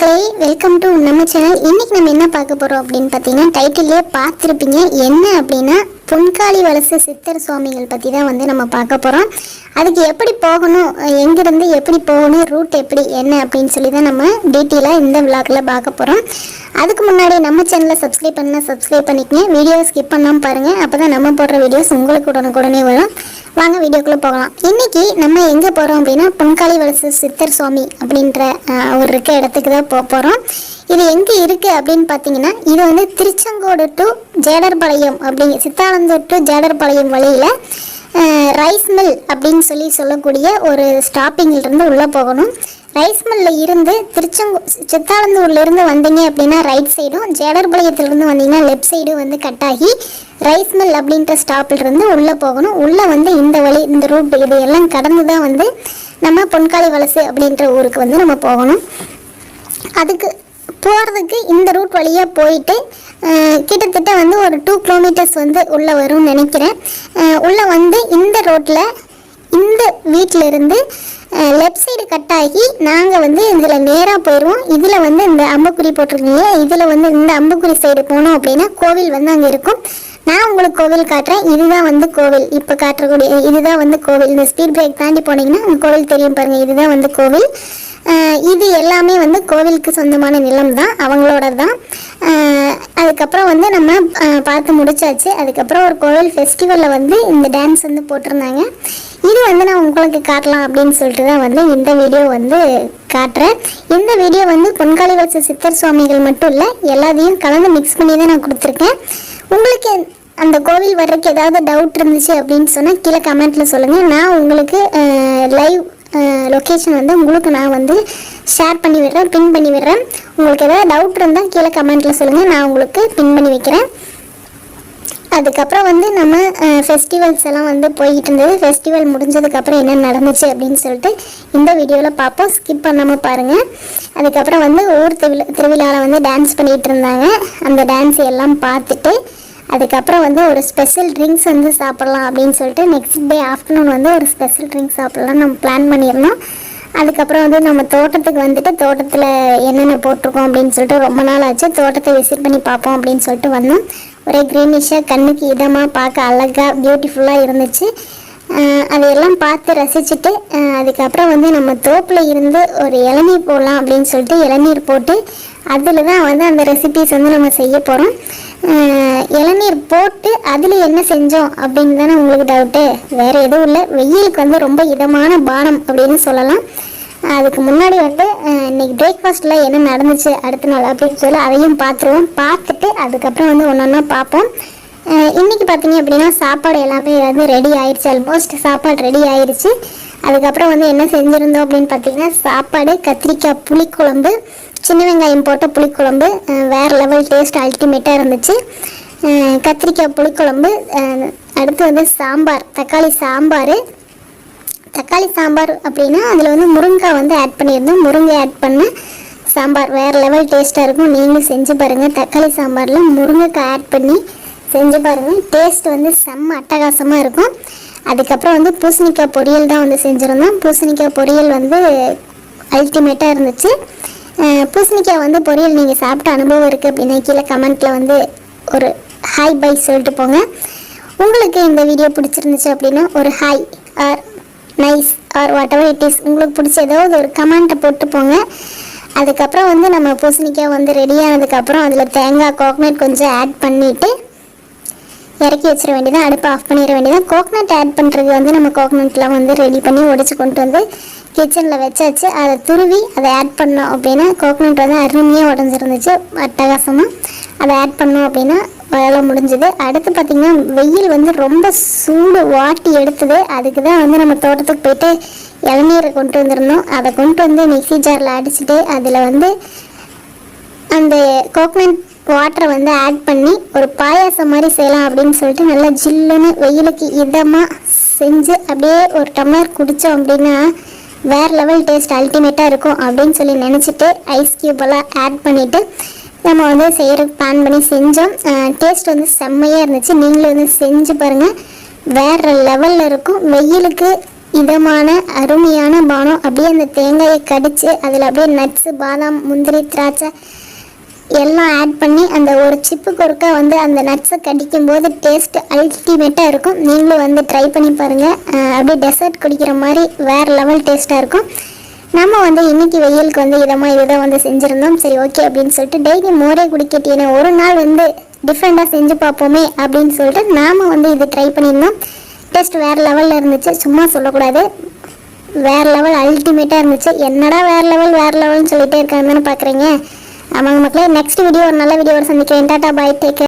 மக்களே welcome to நம்ம channel இன்னைக்கு நம்ம என்ன பார்க்க போறோம் அப்படின்னு பார்த்தீங்கன்னா டைட்டிலே பார்த்துருப்பீங்க. என்ன அப்படின்னா பொன்காளி வலசு சித்தர் சுவாமிகள் பற்றி தான் வந்து நம்ம பார்க்க போகிறோம் அதுக்கு எப்படி போகணும் எங்கேருந்து எப்படி போகணும் ரூட் எப்படி என்ன அப்படின்னு சொல்லி தான் நம்ம டீட்டெயிலாக இந்த விழாக்கில் பார்க்க போகிறோம் அதுக்கு முன்னாடி நம்ம சேனலை சப்ஸ்கிரைப் பண்ணால் சப்ஸ்கிரைப் பண்ணிக்கங்க. வீடியோ ஸ்கிப் பண்ணாமல் பாருங்கள் அப்போ தான் நம்ம போடுற வீடியோஸ் உங்களுக்கு உடனுக்குடனே வரும். வாங்க வீடியோக்குள்ளே போகலாம். இன்றைக்கி நம்ம எங்கே போகிறோம் அப்படின்னா பொன்காளி வலசு சித்தர் சுவாமி அப்படின்ற ஒரு இருக்க இடத்துக்கு தான் போக போகிறோம் இது எங்கே இருக்குது அப்படின்னு பார்த்தீங்கன்னா இது வந்து திருச்செங்கோடு டு ஜேடர்பாளையம் அப்படிங்க சித்தானந்தூர் டு ஜேடர்பாளையம் வழியில் ரைஸ் மில் அப்படின்னு சொல்லி சொல்லக்கூடிய ஒரு ஸ்டாப்பிங்கில் இருந்து உள்ளே போகணும். ரைஸ் மில்லில் இருந்து திருச்செங்கோ சித்தாலந்தூர்லேருந்து வந்தீங்க அப்படின்னா ரைட் சைடும் ஜேடர்பாளையத்துலேருந்து வந்தீங்கன்னா லெஃப்ட் சைடும் வந்து கட் ஆகி ரைஸ் மில் அப்படின்ற ஸ்டாப்பிலிருந்து உள்ளே போகணும். உள்ளே வந்து இந்த வழி இந்த ரூட் இது எல்லாம் கடந்து தான் வந்து நம்ம பொன்காளி வலசு அப்படின்ற ஊருக்கு வந்து நம்ம போகணும். அதுக்கு போகிறதுக்கு இந்த ரூட் வழியாக போயிட்டு கிட்டத்தட்ட வந்து ஒரு டூ கிலோமீட்டர்ஸ் வந்து உள்ளே வரும்னு நினைக்கிறேன். உள்ளே வந்து இந்த ரோட்டில் இந்த வீட்டில் இருந்து லெஃப்ட் சைடு கட் ஆகி நாங்கள் வந்து இதில் நேராக போயிடுவோம் இதில் வந்து இந்த அம்புக்குறி போட்டிருக்கீங்க. இதில் வந்து இந்த அம்புக்குறி சைடு போனோம் அப்படின்னா கோவில் வந்து அங்கே இருக்கும். நான் உங்களுக்கு கோவில் காட்டுறேன். இதுதான் வந்து கோவில். இப்போ காட்டக்கூடிய இதுதான் வந்து கோவில். இந்த ஸ்பீட் பிரேக் தாண்டி போனீங்கன்னா கோவில் தெரியும் பாருங்கள் இதுதான் வந்து கோவில். இது எல்லாமே வந்து கோவிலுக்கு சொந்தமான நிலம் தான் அவங்களோட தான் அதுக்கப்புறம் வந்து நம்ம பார்த்து முடிச்சாச்சு. அதுக்கப்புறம் ஒரு கோவில் ஃபெஸ்டிவலில் வந்து இந்த டான்ஸ் வந்து போட்டிருந்தாங்க. இது வந்து நான் உங்களுக்கு காட்டலாம் அப்படின்னு சொல்லிட்டு தான் வந்து இந்த வீடியோ வந்து காட்டுறேன். இந்த வீடியோ வந்து பொன்காளி வச்ச சித்தர் சுவாமிகள் மட்டும் இல்லை எல்லாத்தையும் கலந்து மிக்ஸ் பண்ணி தான் நான் கொடுத்துருக்கேன். உங்களுக்கு அந்த கோவில் வர்றதுக்கு ஏதாவது டவுட் இருந்துச்சு அப்படின்னு சொன்னால் கீழே கமெண்ட்டில் சொல்லுங்கள் நான் உங்களுக்கு லைவ் லொக்கேஷன் வந்து உங்களுக்கு நான் வந்து ஷேர் பண்ணி விடுறேன் பின் பண்ணி விடுறேன். உங்களுக்கு ஏதாவது டவுட் இருந்தால் கீழே கமெண்ட்டில் சொல்லுங்கள் நான் உங்களுக்கு பின் பண்ணி வைக்கிறேன். அதுக்கப்புறம் வந்து நம்ம ஃபெஸ்டிவல்ஸ் எல்லாம் வந்து போய்கிட்டு இருந்தது. ஃபெஸ்டிவல் முடிஞ்சதுக்கப்புறம் என்ன நடந்துச்சு அப்படின்னு சொல்லிட்டு இந்த வீடியோவில் பார்ப்போம். ஸ்கிப் பண்ணாமல் பாருங்கள் அதுக்கப்புறம் வந்து ஊர் திருவிழா திருவிழாவில் வந்து டான்ஸ் பண்ணிகிட்டு இருந்தாங்க. அந்த டான்ஸ் எல்லாம் பார்த்துட்டு அதுக்கப்புறம் வந்து ஒரு ஸ்பெஷல் ட்ரிங்க்ஸ் வந்து சாப்பிட்லாம் அப்படின்னு சொல்லிட்டு நெக்ஸ்ட் டே ஆஃப்டர்நூன் வந்து ஒரு ஸ்பெஷல் ட்ரிங்க்ஸ் சாப்பிட்லாம் நம்ம பிளான் பண்ணியிருந்தோம். அதுக்கப்புறம் வந்து நம்ம தோட்டத்துக்கு வந்துட்டு தோட்டத்தில் என்னென்ன போட்டிருக்கோம் அப்படின்னு சொல்லிட்டு ரொம்ப நாள் ஆச்சு. தோட்டத்தை விசிட் பண்ணி பார்ப்போம் அப்படின்னு சொல்லிட்டு வந்தோம். ஒரே க்ரீனிஷாக கண்ணுக்கு இதமாக பார்க்க அழகாக பியூட்டிஃபுல்லாக இருந்துச்சு. அதையெல்லாம் பார்த்து ரசிச்சுட்டு அதுக்கப்புறம் வந்து நம்ம தோப்பில் இருந்து ஒரு இளநீர் போடலாம் அப்படின்னு சொல்லிட்டு இளநீர் போட்டு அதில் தான் வந்து அந்த ரெசிபிஸ் வந்து நம்ம செய்ய போகிறோம் இளநீர் போட்டு அதில் என்ன செஞ்சோம் அப்படின்னு தானே உங்களுக்கு டவுட்டு வேறு எதுவும் இல்லை. வெயிலுக்கு வந்து ரொம்ப இதமான பானம் அப்படின்னு சொல்லலாம். அதுக்கு முன்னாடி வந்து இன்னைக்கு பிரேக்ஃபாஸ்ட்டில் என்ன நடந்துச்சு அடுத்த நாள் அப்படின்னு சொல்லி அதையும் பார்த்துருவோம். பார்த்துட்டு அதுக்கப்புறம் வந்து ஒன்று ஒன்றா பார்ப்போம். இன்றைக்கி இன்னைக்கு பார்த்தீங்க அப்படின்னா சாப்பாடு எல்லாமே வந்து ரெடி ஆயிடுச்சு. ஆல்மோஸ்ட் சாப்பாடு ரெடி ஆயிடுச்சு. அதுக்கப்புறம் வந்து என்ன செஞ்சுருந்தோம் அப்படின்னு பார்த்தீங்கன்னா சாப்பாடு கத்திரிக்காய் புளிக்குழம்பு சின்ன வெங்காயம் போட்ட புளிக்குழம்பு வேறு லெவல் டேஸ்ட் அல்டிமேட்டாக இருந்துச்சு. கத்திரிக்காய் புளிக்குழம்பு அடுத்து வந்து சாம்பார் தக்காளி சாம்பார். தக்காளி சாம்பார் அப்படின்னா அதில் வந்து முருங்கைக்காய் வந்து ஆட் பண்ணியிருந்தோம். முருங்கை ஆட் பண்ண சாம்பார் வேறு லெவல் டேஸ்ட்டாக இருக்கும். நீங்களும் செஞ்சு பாருங்கள் தக்காளி சாம்பாரில் முருங்கைக்காய் ஆட் பண்ணி செஞ்சு பாருங்கள் டேஸ்ட் வந்து செம்ம அட்டகாசமாக இருக்கும். அதுக்கப்புறம் வந்து பூசணிக்காய் பொரியல் தான் வந்து செஞ்சுருந்தோம். பூசணிக்காய் பொரியல் வந்து அல்டிமேட்டாக இருந்துச்சு. பூசணிக்காய் வந்து பொரியல் நீங்கள் சாப்பிட்ட அனுபவம் இருக்குது அப்படின்னா கீழே கமெண்ட்டில் வந்து ஒரு ஹாய் பை சொல்லிட்டு போங்க. உங்களுக்கு இந்த வீடியோ பிடிச்சிருந்துச்சு அப்படின்னா ஒரு hi are nice are what ever it is உங்களுக்கு பிடிச்ச ஏதாவது ஒரு கமெண்ட்டை போட்டு போங்க. அதுக்கப்புறம் வந்து நம்ம பூசணிக்காய் வந்து ரெடி ஆனதுக்கப்புறம் அதில் தேங்காய் கோக்னட் கொஞ்சம் ஆட் பண்ணிவிட்டு இறக்கி வச்சிட வேண்டியதான் அடுப்பை ஆஃப் பண்ணிட வேண்டியதான் கோக்னட் ஆட் பண்ணுறது வந்து நம்ம கோக்னட்லாம் வந்து ரெடி பண்ணி உடச்சி கொண்டு வந்து கிச்சனில் வச்சாச்சு. அதை துருவி அதை ஆட் பண்ணோம் அப்படின்னா கோகனட் வந்து அருமையாக உடஞ்சிருந்துச்சு. அட்டகாசமாக அதை ஆட் பண்ணோம் அப்படின்னா வேலை முடிஞ்சுது. அடுத்து பார்த்திங்கன்னா வெயில் வந்து ரொம்ப சூடு வாட்டி எடுத்தது. அதுக்கு தான் வந்து நம்ம தோட்டத்துக்கு போயிட்டு இளநீரை கொண்டு வந்திருந்தோம். அதை கொண்டு வந்து மிக்ஸி ஜாரில் அடிச்சுட்டு அதில் வந்து அந்த கோகனட் வாட்டரை வந்து ஆட் பண்ணி ஒரு பாயாசம் மாதிரி செய்யலாம் அப்படின்னு சொல்லிட்டு நல்லா ஜில்லுன்னு வெயிலுக்கு இதமாக செஞ்சு அப்படியே ஒரு டம்ளர் குடித்தோம் அப்படின்னா வேறு லெவல் டேஸ்ட் அல்டிமேட்டாக இருக்கும் அப்படின்னு சொல்லி நினச்சிட்டு ஐஸ் கியூப் ஆட் பண்ணிவிட்டு நம்ம வந்து செய்கிற பிளான் பண்ணி செஞ்சோம். டேஸ்ட் வந்து செம்மையாக இருந்துச்சு. நீங்களும் வந்து செஞ்சு பாருங்கள் வேறு லெவலில் இருக்கும். வெயிலுக்கு இதமான அருமையான பானம். அப்படியே அந்த தேங்காயை கடித்து அதில் அப்படியே நட்ஸு பாதாம் முந்திரி திராட்சை எல்லாம் ஆட் பண்ணி அந்த ஒரு சிப்பு கொறுக்க வந்து அந்த நட்ஸை கடிக்கும் போது டேஸ்ட் அல்டிமேட்டாக இருக்கும். நீங்களும் வந்து ட்ரை பண்ணி பாருங்கள் அப்படியே டெசர்ட் குடிக்கிற மாதிரி வேறு லெவல் டேஸ்ட்டாக இருக்கும். நம்ம வந்து இன்னைக்கு வெயிலுக்கு வந்து இதமாக இதுதான் வந்து செஞ்சுருந்தோம். சரி ஓகே அப்படின்னு சொல்லிட்டு டெய்லி மோரே குடிக்கட்டினே ஒரு நாள் வந்து டிஃப்ரெண்ட்டாக செஞ்சு பார்ப்போமே அப்படின்னு சொல்லிட்டு நாம் வந்து இது ட்ரை பண்ணியிருந்தோம். டேஸ்ட் வேறு லெவலில் இருந்துச்சு. சும்மா சொல்லக்கூடாது. வேறு லெவல் அல்டிமேட்டாக இருந்துச்சு. என்னடா வேறு லெவல் வேறு லெவல்னு சொல்லிட்டே இருக்காங்கன்னு பார்க்குறீங்க ஆமாங்க மக்களே நெக்ஸ்ட் வீடியோ ஒரு நல்ல வீடியோவோட சந்திக்கிறேன். Tata bye take